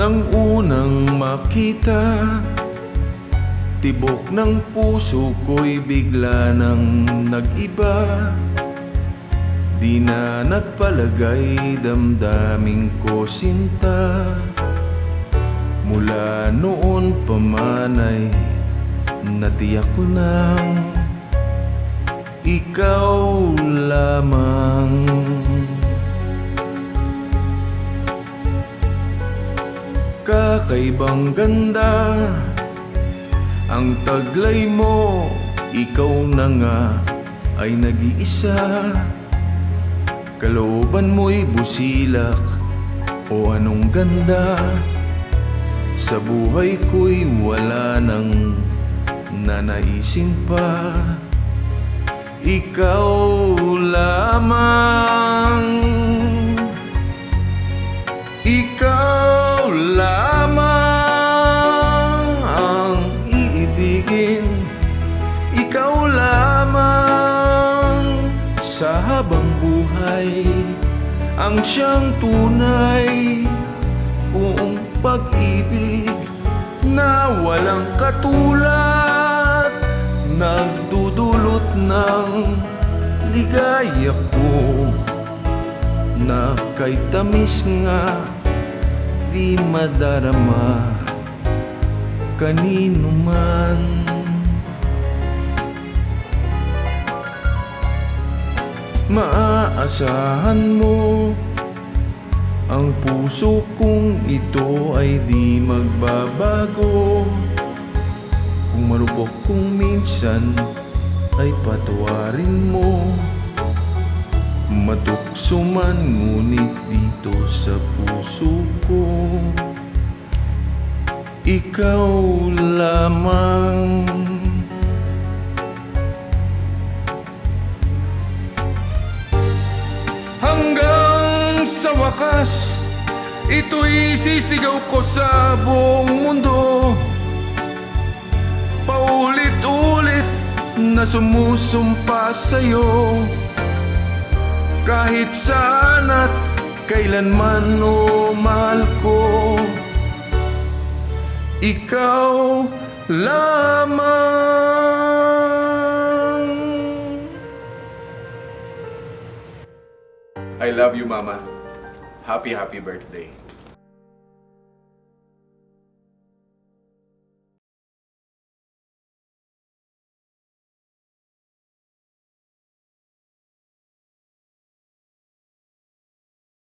Nang unang makita. Tibok ng puso ko'y bigla nang nag-iba. Di na nagpalagay damdaming ko sinta Mula noon pa man ay natiyak ko nang Ikaw lamang Kakaibang ganda. Ang taglay mo Ikaw na nga ay nag-iisa. Kalooban mo'y busilak O anong ganda. Sa buhay ko'y wala nang nanaisin pa. Ikaw lamang Ikaw lamang sa habang buhay. Ang siyang tunay kung pag-ibig Na walang katulad. Nagdudulot ng ligaya ko na kay tamis nga di madarama. Kanino man Maaasahan mo ang puso kong ito ay di magbabago. Kung marupok kung minsan ay patawarin mo. Matukso man ngunit dito sa puso ko Ikaw lamang wakas Ito'y sisigaw ko sa buong mundo. Paulit-ulit na sumusumpa sa'yo. Kahit saan at kailanman o mahal ko Ikaw lamang. I love you, Mama. Happy, happy birthday.